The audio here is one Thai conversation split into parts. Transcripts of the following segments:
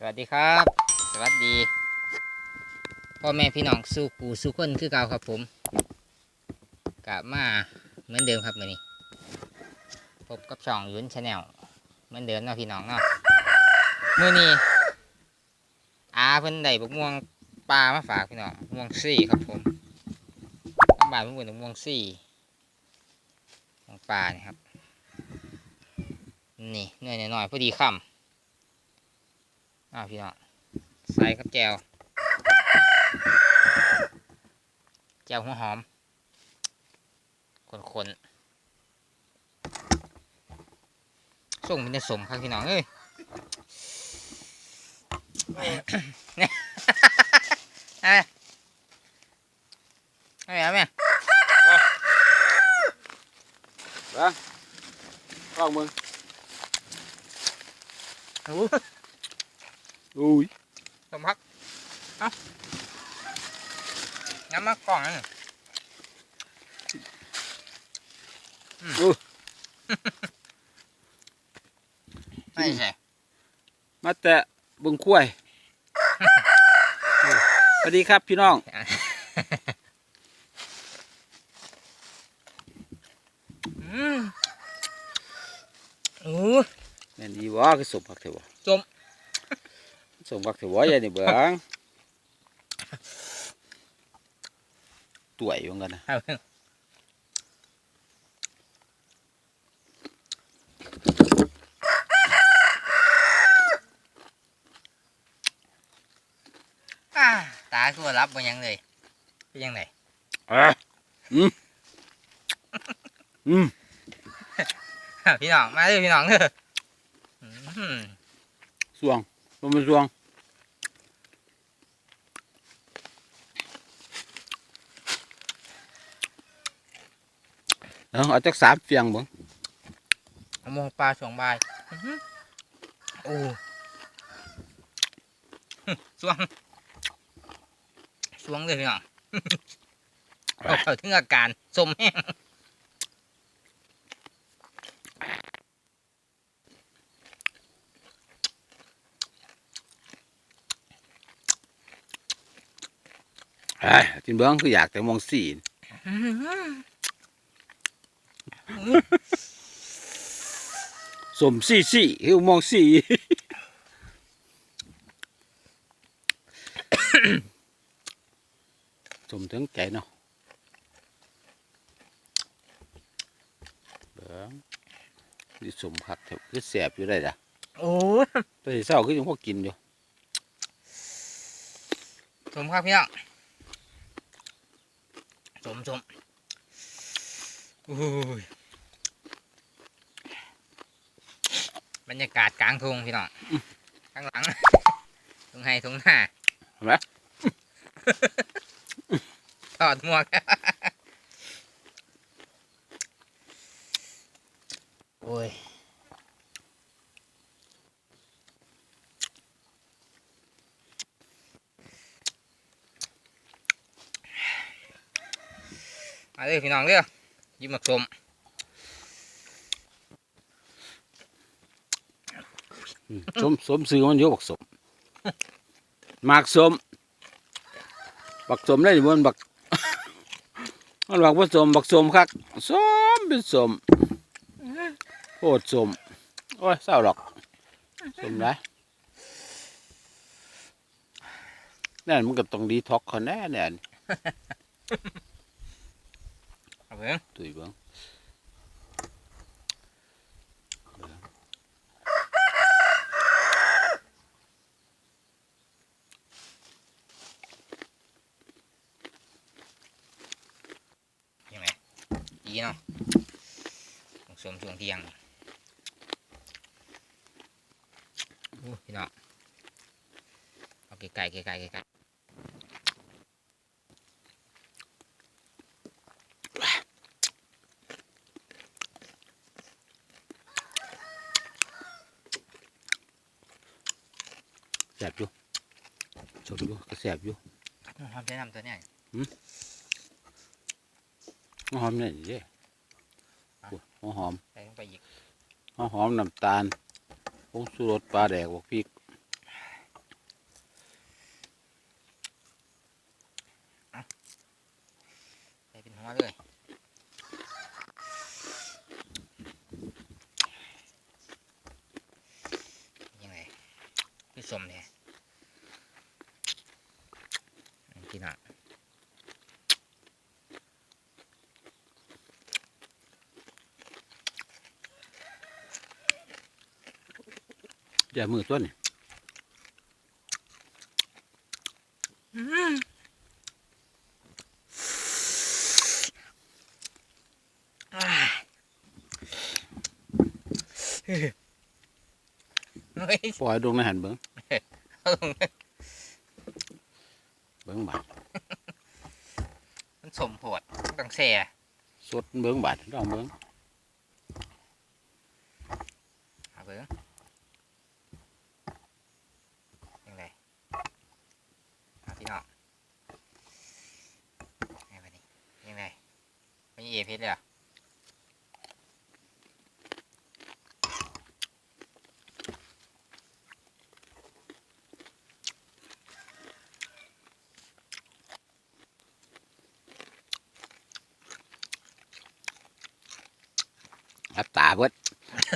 สวัสดีครับ สวัสดี พ่อแม่พี่น้องสู้ปู่สู้คนคือเก่าครับผมกลับมาเหมือนเดิมครับมื่อนี้พบกับช่องยุ้นชาแนลเหมือนเดิมเนาะพี่น้องเนาะมื่อนี้อาเพิ่นได้บกม่วงปลามาฝากพี่น้องม่วงซี่ครับผมน้ำบานเพิ่นเป็นม่วงซี่ม่วงปลานี่ครับนี่เนื้อหน่อยๆพอดีคำ อ่าพี่น้องใส่กับแจวแจวหัวหอมคนๆส่งเป็นในสมครับพี่น้องเอ้ยเนี่ยอาไหมเอาไหมเอาไหมบ้างกล้องมึงโอ้อุ้ยสมพักเอางั้นมากล่องนั่นอืมไม่ใช่มาแต่เบึงคุ้วยสวัสดีครับพี่น้องอืมโอ้แม่นดีวะคือสมผักเถอะวะสม สมผักเถอะวะยายนี่เบิ่งตัวอยู่เหมือนกันนะเอาเพิ่งอ่าตาคือว่ารับบ่ยังเลยเป็นยังไง อะอืมอืม พี่น้องมาเลยพี่น้องเด้ออืม สวงลงมาสวงเอา เอาจักสามเฟียงเบิ่งเอามงปลาสองใบายอื้อหือโอ้สวงสวงเลยพี่น้องเอาเข้าถึงอาการสมแห้งไอ้ยกินเบิ่งคืออยากแต่มองสีอื้อหือ สมสี่สี่คือมองสี่สมถึงใจเนาะเบิ่งนี่สมผักเถอะคือแสบอยู่ได้ล่ะโอ้ยตัวที่เศร้าคือยังพวกกินอยู่สมครับพี่น้องสมสมโอ้ย บรรยากาศกลางทุ่งพี่น้องข้างหลังตรงไห้ตรงหน้าเห็นไหมถอดหมวกโอ้ยมาเลยพี่น้องเด้อยิ้มหมักสม อืม สมสมซื้อมันอยู่บักสมหมากสมบักสมได้บนบักมันบักผสมบักสมคักสมเป็นสมโคตรสมโอ้ยเศร้าหรอกสมไรนั่นมันก็ต้องดีท็อกเขาแน่แน่นเอาเพิ่งตุยเบิ้ง ยังไงดี เนาะหมักสมช่วงเที่ยงโอ้พี่น้องเอาไกลๆไกลๆไกลๆแสบอยู่สมอยู่ก็แสบอยู่หอมใช้น้ำตัวเนี้ย หอมเนี่ยเยอะหัวหอมหอมน้ำตาลผงชูรสปลาแดกบวกพริกใส่เป็นหัวเลยยังไงพี่สมเนี่ยพี่น้อง อย่ามือตัวนี่เฮ้ยปล่อยดงในหันเบิ้งเอาลงเลยเบิ้งบาดมันสมโพดต้องแซ่สดเบิ้งบาดลองเบิ้ง เอาเบิ้งยังไงเอา พี่น้องยังไงนี่ยังไงไม่เอเพชรเลยเหรอรับตาเบิด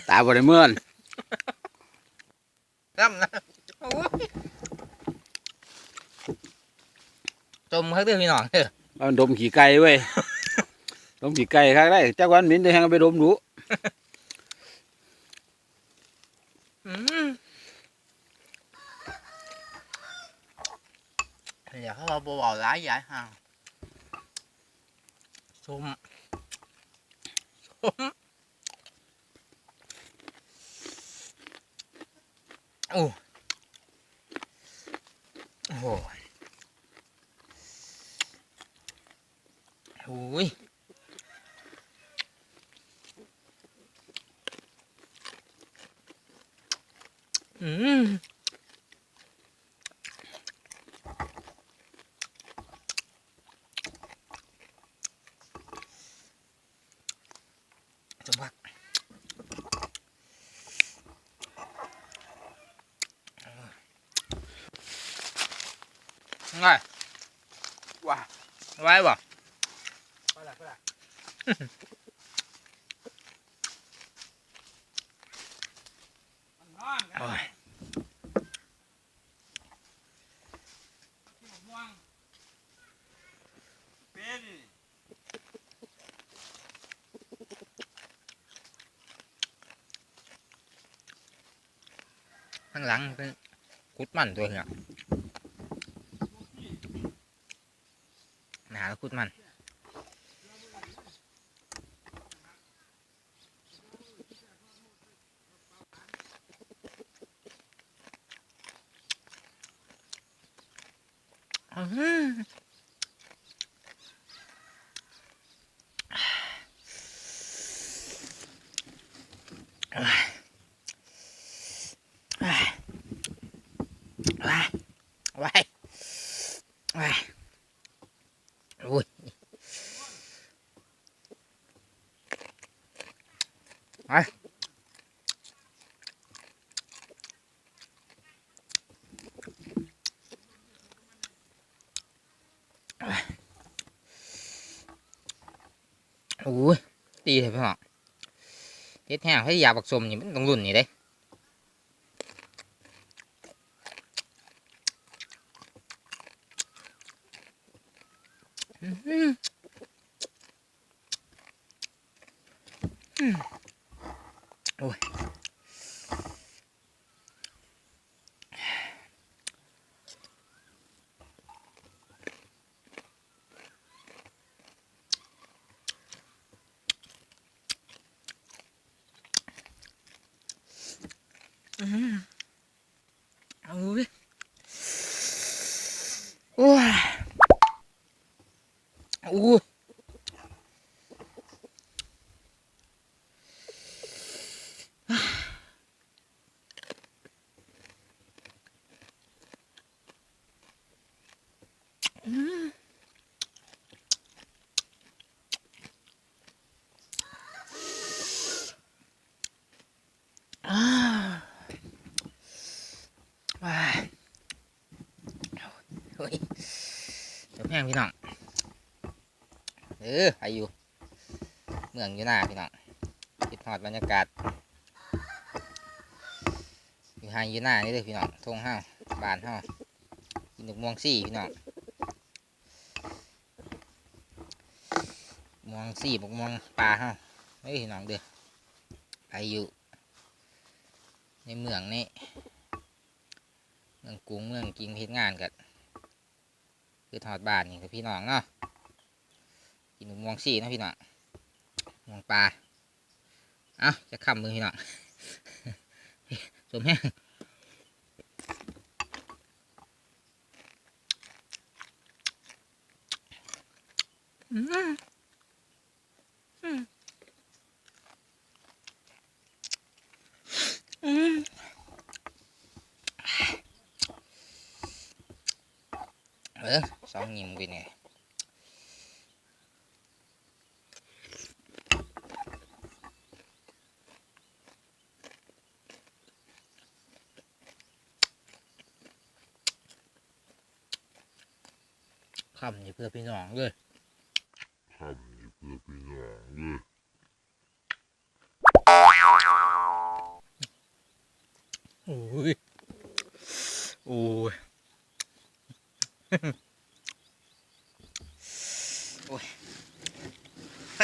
ตาบ่ได้เมื่อนน้ำนะโอ้ย จมเขาเด้อพี่น้องเด้อเอาดมขี่ไก่เว้ย ดมขี่ไก่ครั้งได้จักวันหมินได้แฮงเอาไปดมดูอืมเดี๋ยวเขาเอาบัวร้ายย้ายห่างชมชมโอ้โอ้โหโอ้ยอืม จังหวะไงว้าไว้บ่ ไปละไปละ โอ้ยข้างหลังเป็นกุดมันตัวเหรอหนาแล้วกุดมันอืมหือว้ายว้ายว้ายว้ายอุ้ย ไปโอ้ยตีเลยพี่น้องเฮ็ดแห้งให้ยาบักสมนี่มันต้องรุ่นนี่เด้อื้อหืออืมโอ้ยอื้อหือโอ้ยโอ้ยโอ้ยอ่าว้ายโอ้ ยเดี๋ยวแพงพี่น้องเออไปอยู่เมืองอยู่หน้าพี่น้องคิดฮอดบรรยากาศอยู่ไฮอยู่หน้านี่เลยพี่น้องทงห้าบ้านห้ากินดอกม่วงซี่พี่น้องม่วงซี่บกม่วงปลาห้าเฮ้ยพี่น้องเด้อไปอยู่ในเมืองนี่เมืองกรุงเมืองกิงเฮ็ดงานกัน คือถอดบานนี่คือพี่น้องเนาะกินม่วงซี่นะพี่น้องม่วงปลาเอ้าจะคำมือพี่น้องสมแห้งอืมอืมอืมเออสองยิ้มกันไง คำนี่เพื่อพี่น้องเลยคำนี่เพื่อพี่น้องเลย โอ้ย โอ้ย โอ้ย อ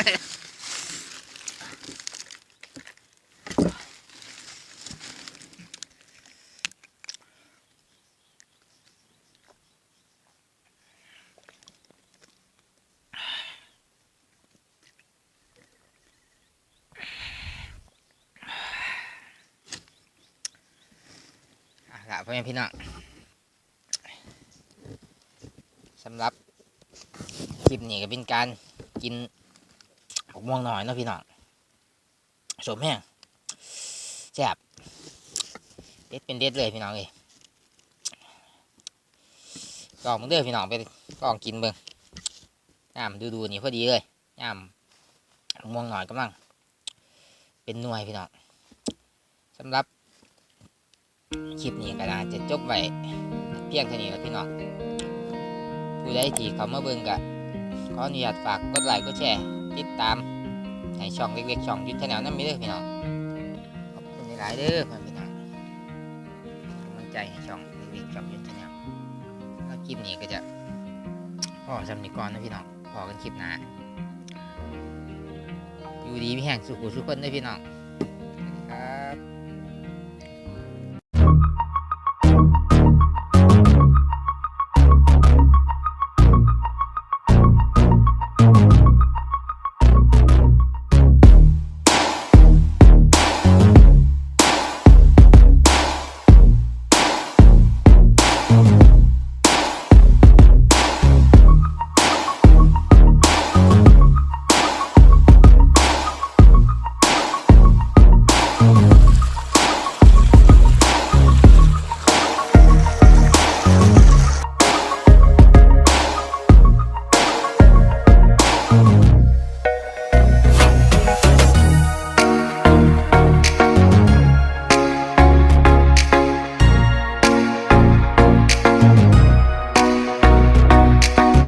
ะละ พ่อแม่พี่น้องสำหรับคลิปนี้ก็เป็นการกินหกม่วงหน่อยนะพี่น้องสมแห้งแซ่บเด็ดเป็นเด็ดเลยพี่น้องเอ้ยลองมึงเด้อพี่น้องไปลองกินเบิ่งย่ามดูดูนี่พอดีเลยย่ามหกม่วงหน่อยกำลังเป็นหน่วยพี่น้องสำหรับ คลิปนี้ก็น่าจะจบไว้เพียงเท่านี้แล้วพี่น้องผู้ใดที่เขามาเบิ่งก็ขออนุญาตฝากกดไลค์กดแชร์ติดตามในช่องเล็กๆช่องยุทธแนวนั่นมีเด้อพี่น้องขอบคุณหลายๆเด้อพี่น้องเป็นกำลังใจให้ช่องเล็กๆช่องยุทธแนวแล้วคลิปนี้ก็จะพอสำนีก่อนนะพี่น้องพอกันคลิปหน้าอยู่ดีพี่แห่งสุขุสุขคนเด้อพี่น้อง